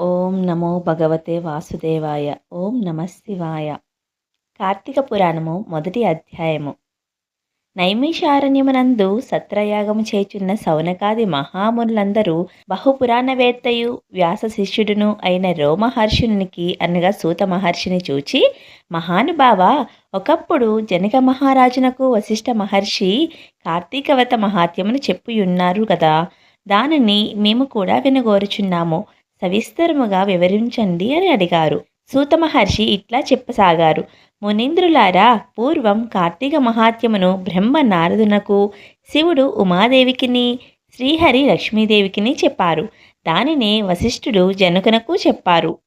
ఓం నమో భగవతే వాసుదేవాయ. ఓం నమశివాయ. కార్తీక పురాణము మొదటి అధ్యాయము. నైమిషారణ్యమునందు సత్రయాగము చేచున్న సౌనకాది మహామునులందరూ బహుపురాణవేత్తయు వ్యాస శిష్యుడును అయిన రోమహర్షునికి అనగా సూత మహర్షిని చూచి మహానుభావ ఒకప్పుడు జనక మహారాజునకు వశిష్ఠ మహర్షి కార్తీకవత మహాత్యమును చెప్పియున్నారు కదా. దానిని మేము కూడా వినగోరుచున్నాము. సవిస్తరముగా వివరించండి అని అడిగారు. సూత మహర్షి ఇట్లా చెప్పసాగారు. మునీంద్రులారా పూర్వం కార్తీక మహాత్యమును బ్రహ్మ నారదునకు శివుడు ఉమాదేవికిని శ్రీహరి లక్ష్మీదేవికిని చెప్పారు. దానినే వశిష్ఠుడు జనకునకు చెప్పారు.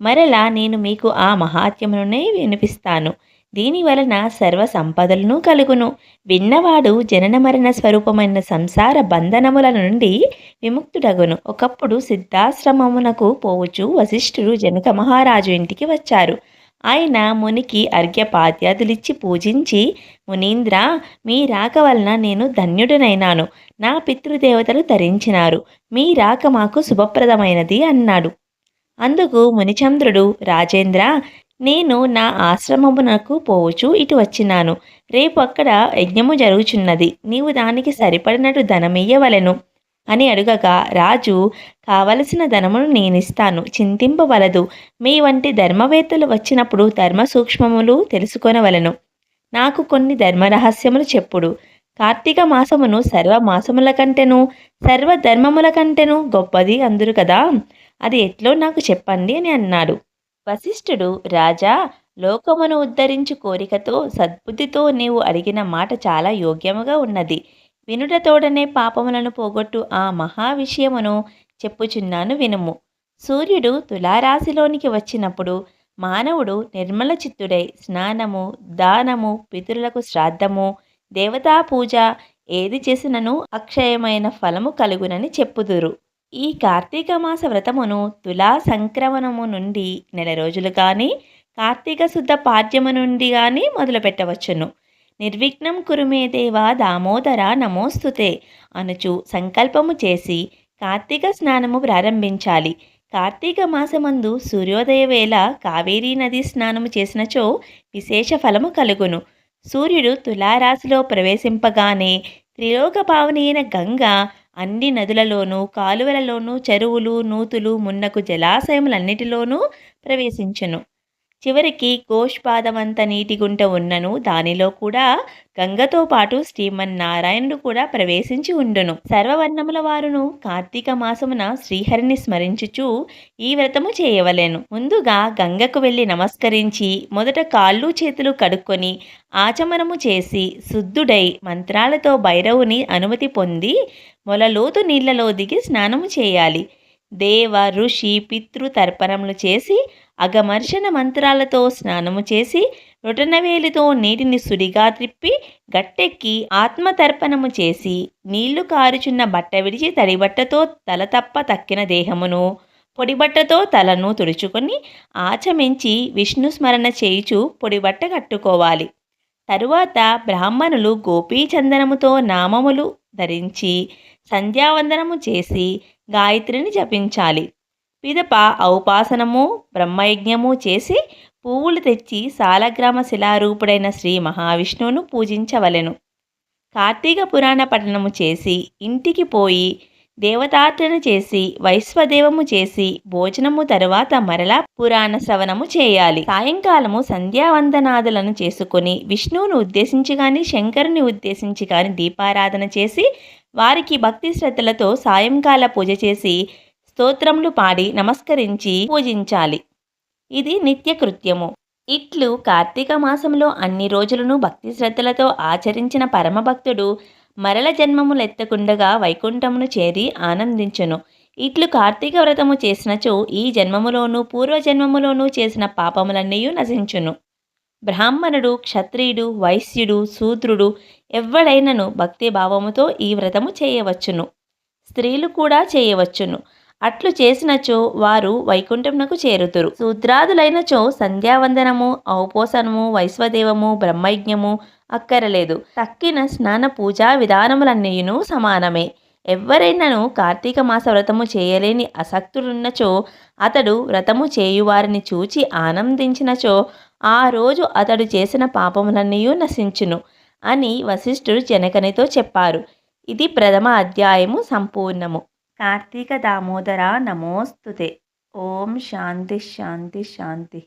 మరలా నేను మీకు ఆ మహాత్యమునే వినిపిస్తాను. దీని వలన సర్వ సంపదలను కలుగును. విన్నవాడు జనన మరణ స్వరూపమైన సంసార బంధనముల నుండి విముక్తుడగును. ఒకప్పుడు సిద్ధాశ్రమమునకు పోవచ్చు వశిష్ఠుడు జనక మహారాజు ఇంటికి వచ్చారు. ఆయన మునికి అర్ఘ్యపాద్యాదులిచ్చి పూజించి మునీంద్ర మీ రాక వలన నేను ధన్యుడనైనాను. నా పితృదేవతలు ధరించినారు. మీ రాక మాకు శుభప్రదమైనది అన్నాడు. అందుకు మునిచంద్రుడు రాజేంద్ర నేను నా ఆశ్రమమునకు పోవచ్చు ఇటు వచ్చినాను. రేపు అక్కడ యజ్ఞము జరుగుచున్నది. నీవు దానికి సరిపడినట్టు ధనమియ్యవలెను అని అడుగగా రాజు కావలసిన ధనమును నేనిస్తాను చింతింపవలదు. మీ వంటి ధర్మవేత్తలు వచ్చినప్పుడు ధర్మ సూక్ష్మములు తెలుసుకొనవలను. నాకు కొన్ని ధర్మరహస్యములు చెప్పుడు. కార్తీక మాసమును సర్వ మాసముల కంటెను సర్వ ధర్మముల కంటెను గొప్పది అందురు కదా. అది ఎట్లో నాకు చెప్పండి అని అన్నాడు. వశిష్ఠుడు రాజా లోకమును ఉద్ధరించు కోరికతో సద్బుద్ధితో నీవు అడిగిన మాట చాలా యోగ్యముగా ఉన్నది. వినుటతోడనే పాపములను పోగొట్టు ఆ మహా విషయమును చెప్పుచున్నాను వినుము సూర్యుడు తులారాశిలోనికి వచ్చినప్పుడు మానవుడు నిర్మల చిత్తుడై స్నానము దానము పితరులకు శ్రాద్ధము దేవతా పూజ ఏది చేసినను అక్షయమైన ఫలము కలుగునని చెప్పుదురు. ఈ కార్తీక మాస వ్రతమును తులా సంక్రమణము నుండి నెల రోజులు కానీ కార్తీక శుద్ధ పాడ్యము నుండి కానీ మొదలుపెట్టవచ్చును. నిర్విఘ్నం కురుమే దేవా దామోదర నమోస్తుతే అనుచు సంకల్పము చేసి కార్తీక స్నానము ప్రారంభించాలి. కార్తీక మాసమందు సూర్యోదయ వేళ కావేరీ నది స్నానము చేసినచో విశేష ఫలము కలుగును. సూర్యుడు తులారాశిలో ప్రవేశింపగానే త్రిలోక పావని గంగ అన్ని నదులలోనూ కాలువలలోనూ చెరువులు నూతులు మున్నకు జలాశయములన్నిటిలోనూ ప్రవేశించెను. చివరికి కోష్పాదమంత నీటి గుంట ఉన్నను. దానిలో కూడా గంగతో పాటు శ్రీమన్ నారాయణుడు కూడా ప్రవేశించి ఉండును. సర్వవర్ణముల వారును కార్తీక మాసమున శ్రీహరిని స్మరించుచు ఈ వ్రతము చేయవలెను. ముందుగా గంగకు వెళ్ళి నమస్కరించి మొదట కాళ్ళు చేతులు కడుక్కొని ఆచమనము చేసి శుద్ధుడై మంత్రాలతో భైరవుని అనుమతి పొంది మొలలోతు నీళ్ళలో దిగి స్నానము చేయాలి. దేవ ఋషి పితృ తర్పణములు చేసి అగమర్షణ మంత్రాలతో స్నానము చేసి రొటనవేలితో నీటిని సుడిగా త్రిప్పి గట్టెక్కి ఆత్మతర్పణము చేసి నీళ్ళు కారుచున్న బట్ట విడిచి తడిబట్టతో తల తప్ప తక్కిన దేహమును పొడిబట్టతో తలను తుడుచుకొని ఆచమించి విష్ణు స్మరణ చేయుచు పొడిబట్ట కట్టుకోవాలి. తరువాత బ్రాహ్మణులు గోపీచందనముతో నామములు ధరించి సంధ్యావందనము చేసి గాయత్రిని జపించాలి. పిదప ఔపాసనము బ్రహ్మయజ్ఞము చేసి పువ్వులు తెచ్చి సాలగ్రామ శిలారూపుడైన శ్రీ మహావిష్ణువును పూజించవలెను. కార్తీక పురాణ పఠనము చేసి ఇంటికి పోయి దేవతార్చన చేసి వైశ్వదేవము చేసి భోజనము తరువాత మరలా పురాణ శ్రవణము చేయాలి. సాయంకాలము సంధ్యావందనాదులను చేసుకొని విష్ణువును ఉద్దేశించి కానీ శంకరుని ఉద్దేశించి కానీ దీపారాధన చేసి వారికి భక్తి శ్రద్ధలతో సాయంకాల పూజ చేసి స్తోత్రములు పాడి నమస్కరించి పూజించాలి. ఇది నిత్యకృత్యము ఇట్లు కార్తీక మాసంలో అన్ని రోజులను భక్తి శ్రద్ధలతో ఆచరించిన పరమభక్తుడు మరల జన్మములెత్తకుండగా వైకుంఠమును చేరి ఆనందించును. ఇట్లు కార్తీక వ్రతము చేసినచో ఈ జన్మములోనూ పూర్వజన్మములోనూ చేసిన పాపములన్నీ నశించును. బ్రాహ్మణుడు క్షత్రియుడు వైశ్యుడు శూద్రుడు ఎవ్వడైనను భక్తి భావముతో ఈ వ్రతము చేయవచ్చును. స్త్రీలు కూడా చేయవచ్చును. అట్లు చేసినచో వారు వైకుంఠమునకు చేరుతురు. శూద్రాదులైనచో సంధ్యావందనము ఔపోసనము వైశ్వదేవము బ్రహ్మయజ్ఞము అక్కరలేదు. తక్కిన స్నాన పూజా విధానములన్నీయును సమానమే. ఎవరైనాను కార్తీక మాస వ్రతము చేయలేని అసక్తుడున్నచో అతడు వ్రతము చేయువారిని చూచి ఆనందించినచో ఆ రోజు అతడు చేసిన పాపములన్నీ నశించును అని వశిష్ఠుడు జనకనితో చెప్పారు. ఇది ప్రథమ అధ్యాయము సంపూర్ణము. కార్తీక దామోదర నమోస్తుతే ఓం శాంతి శాంతి శాంతి